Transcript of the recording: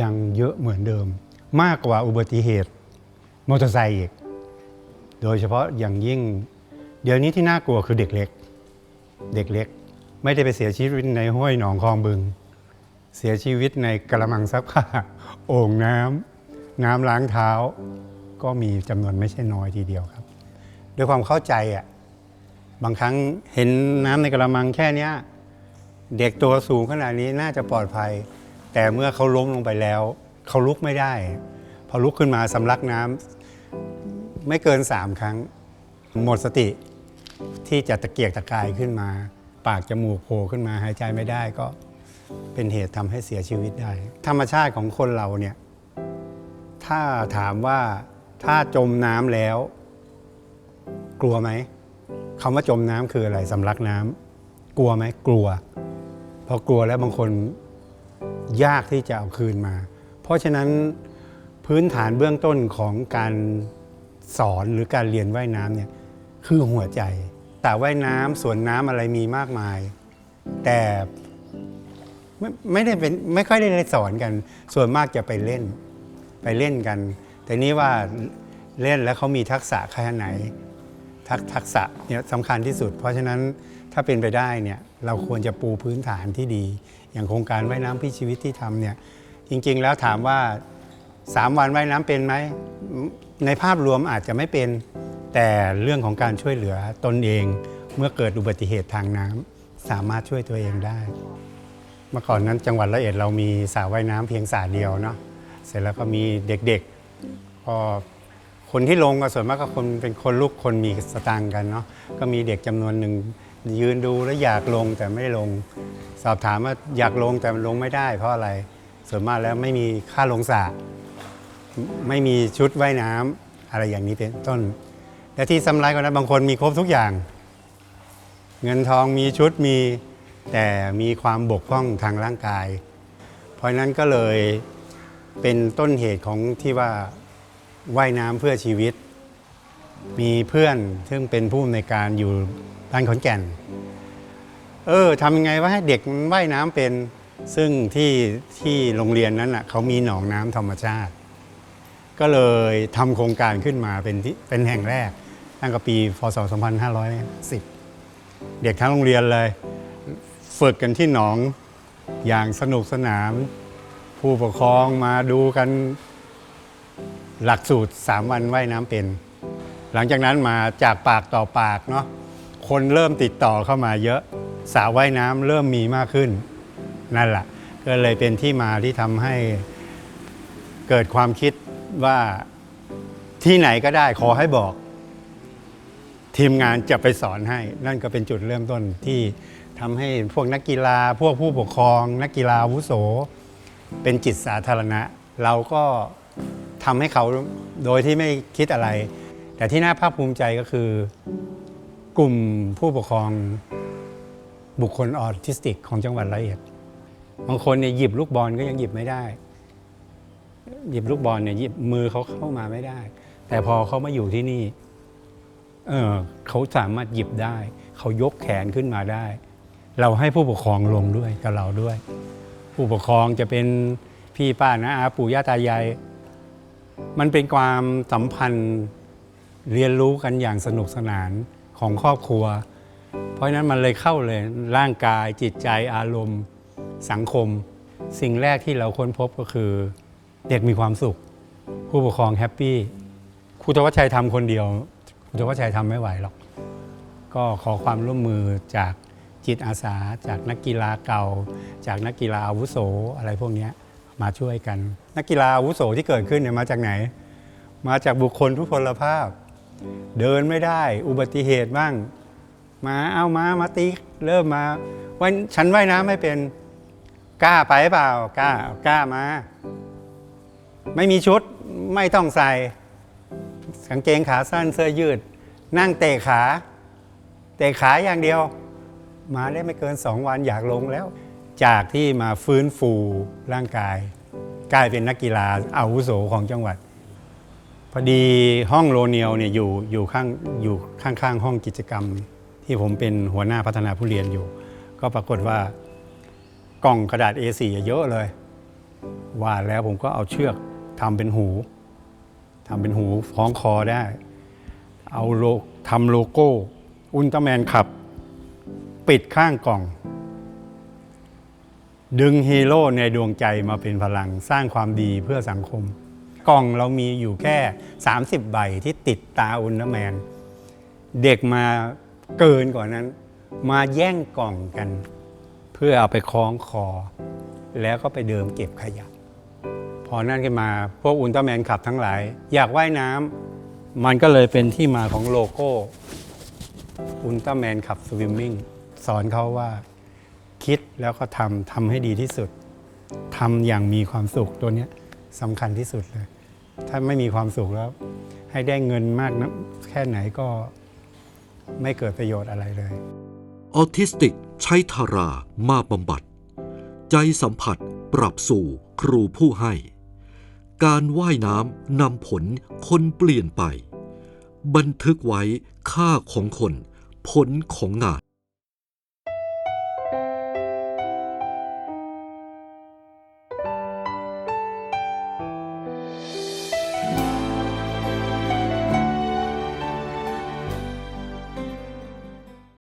ยังเยอะเหมือนเดิม มากกว่าอุบัติเหตุมอเตอร์ไซค์อีก โดยเฉพาะอย่างยิ่ง เดี๋ยวนี้ที่น่ากลัวคือเด็กเล็ก เด็กเล็ก ไม่ได้ไปเสียชีวิตในห้วยหนองคลองบึง เสียชีวิตในกระมังซักผ้าโอ่งน้ำน้ำล้างเท้า ก็มีจำนวนไม่ใช่น้อยทีเดียวครับ ด้วยความเข้าใจอะบางครั้งเห็นน้ำในกระมังแค่เนี้ยเด็กตัวสูงขนาดนี้น่าจะปลอดภัย แต่เมื่อเขาล้มลงไปแล้ว เขาลุกไม่ได้ พอลุกขึ้นมาสำลักน้ำไม่เกินสามครั้ง หมดสติที่จะตะเกียกตะกายขึ้นมา ปากจมูกโผล่ขึ้นมาหายใจไม่ได้ก็เป็นเหตุทำให้เสียชีวิตได้ ธรรมชาติของคนเราเนี่ยถ้าถามว่าถ้าจมน้ำแล้ว กลัวไหมคำว่าจมน้ำคืออะไรสำลักน้ำกลัวไหมกลัวพอกลัวแล้วบางคน ยากที่จะเอาคืนมา เพราะฉะนั้นพื้นฐานเบื้องต้นของการสอนหรือการเรียนว่ายน้ำเนี่ยคือหัวใจแต่ว่ายน้ำสวนน้ำอะไรมีมากมาย แต่ไม่ไม่ได้เป็นไม่ค่อยได้สอนกัน ส่วนมากจะไปเล่น ไปเล่นกัน แต่นี้ว่าเล่นแล้วเขามีทักษะแค่ไหน ทักทักษะเนี่ยสำคัญที่สุด เพราะฉะนั้นถ้าเป็นไปได้เนี่ยเราควรจะปูพื้นฐานที่ดี อย่างโครงการว่ายน้ำเพี่ชีวิตที่ทำเนี่ยจริงๆแล้วถามว่า 3 วันว่ายน้ำเป็นไหมในภาพรวมอาจจะไม่เป็น แต่เรื่องของการช่วยเหลือตนเองเมื่อเกิดอุบัติเหตุทางน้ำสามารถช่วยตัวเองได้ เมื่อก่อนนั้นจังหวัดละเอียดเรามีสระว่ายน้ำเพียงสระเดียวเนาะเสร็จแล้วก็มีเด็กๆพอ คนที่ลงก็ส่วนมากก็คนเป็นคนลูกคนมีสตางค์กันเนาะก็มีเด็กจำนวนหนึ่งยืนดูแล้วอยากลงแต่ไม่ลง สอบถามว่าอยากลงแต่ลงไม่ได้ เพราะอะไรส่วนมากแล้วไม่มีค่าลงสระไม่มีชุดว่ายน้ำอะไรอย่างนี้เป็นต้น และที่สำคัญกว่านั้นบางคนมีครบทุกอย่าง เงินทองมีชุดมีแต่มีความบกพร่องทางร่างกาย เพราะนั้นก็เลยเป็นต้นเหตุของที่ว่า ว่ายน้ำเพื่อชีวิต มีเพื่อนซึ่งเป็นผู้อำนวยการอยู่บ้านขอนแก่น เออทำยังไงว่าให้เด็กมันว่ายน้ำเป็น ซึ่งที่ที่โรงเรียนนั้นอะเขามีหนองน้ำธรรมชาติ ก็เลยทำโครงการขึ้นมาเป็นที่เป็นแห่งแรก ตั้งแต่ปีพศ 2510 เด็กทั้งโรงเรียนเลย ฝึกกันที่หนองอย่างสนุกสนานผู้ปกครองมาดูกัน หลักสูตร 3 วันว่ายน้ำเป็น หลังจากนั้นมาจากปากต่อปากเนาะคนเริ่มติดต่อเข้ามาเยอะสระว่ายน้ำเริ่มมีมากขึ้น นั่นแหละก็เลยเป็นที่มาที่ทำให้เกิดความคิดว่าที่ไหนก็ได้ขอให้บอก ทีมงานจะไปสอนให้ นั่นก็เป็นจุดเริ่มต้นที่ทำให้พวกนักกีฬา พวกผู้ปกครอง นักกีฬาวุโส เป็นจิตสาธารณะ เราก็ ทำให้เขาโดยที่ไม่คิดอะไร แต่ที่น่าภาคภูมิใจก็คือ กลุ่มผู้ปกครองบุคคลออทิสติกของจังหวัดละเอียดบางคนเนี่ยหยิบลูกบอลก็ยังหยิบไม่ได้ หยิบลูกบอลเนี่ยหยิบมือเขาเข้ามาไม่ได้ แต่พอเขามาอยู่ที่นี่เออเขาสามารถหยิบได้ เขายกแขนขึ้นมาได้ เราให้ผู้ปกครองลงด้วยกับเราด้วย ผู้ปกครองจะเป็นพี่ป้านะอาปู่ย่าตายาย มันเป็นความสัมพันธ์เรียนรู้กันอย่างสนุกสนานของครอบครัว เพราะนั้นมันเลยเข้าเลยร่างกายจิตใจอารมณ์ สังคม สิ่งแรกที่เราค้นพบก็คือ เด็กมีความสุข ผู้ปกครองแฮปปี้ครูธวัชชัยทำคนเดียวครูธวัชชัยทำไม่ไหวหรอก ก็ขอความร่วมมือจากจิตอาสา จากนักกีฬาเก่า จากนักกีฬาอาวุโสอะไรพวกนี้ มาช่วยกัน นักกีฬาอาวุโสที่เกิดขึ้นเนี่ยมาจากไหน มาจากบุคคลทุพพลภาพ เดินไม่ได้อุบัติเหตุบ้าง มาเอามามาตีเริ่มมาว่าฉันว่ายน้ำไม่เป็นกล้าไปเปล่ากล้ากล้ามา ไม่มีชุดไม่ต้องใส่กางเกงขาสั้นเสื้อยืด นั่งเตะขา เตะขาอย่างเดียว มาได้ไม่เกินสองวันอยากลงแล้ว จากที่มาฟื้นฟูร่างกาย กลายเป็นนักกีฬาอาวุโสของจังหวัด พอดีห้องโรเนียวเนี่ยอยู่อยู่ข้างอยู่ข้างๆห้องกิจกรรม ที่ผมเป็นหัวหน้าพัฒนาผู้เรียนอยู่ ก็ปรากฏว่ากล่องกระดาษ A4 เยอะเลย วาดแล้วผมก็เอาเชือกทำเป็นหูทำเป็นหูคล้องคอได้ เอาโลทำโลโก้ อุลตร้าแมนขับ ปิดข้างกล่อง ดึงฮีโร่ในดวงใจมาเป็นพลังสร้างความดีเพื่อสังคม กล่องเรามีอยู่แค่ 30 ใบที่ติดตาอุลตร้าแมน เด็กมาเกินกว่านั้น มาแย่งกล่องกัน เพื่อเอาไปคล้องคอ แล้วก็ไปเดิมเก็บขยะ พอนั่นขึ้นมาพวกอุลตร้าแมนขับทั้งหลาย อยากว่ายน้ำมันก็เลยเป็นที่มาของโลโก้อุลตร้าแมนขับสวิมมิ่งสอนเขาว่า คิดแล้วก็ทำทำให้ดีที่สุดทำอย่างมีความสุขตัวนี้สำคัญที่สุดเลย ถ้าไม่มีความสุขแล้ว ให้ได้เงินมากนะแค่ไหนก็ไม่เกิดประโยชน์อะไรเลย ออทิสติกใช้ทารามาบำบัด ใจสัมผัสปรับสู่ครูผู้ให้ การว่ายน้ำนำผลคนเปลี่ยนไป บันทึกไว้ค่าของคน ผลของงาน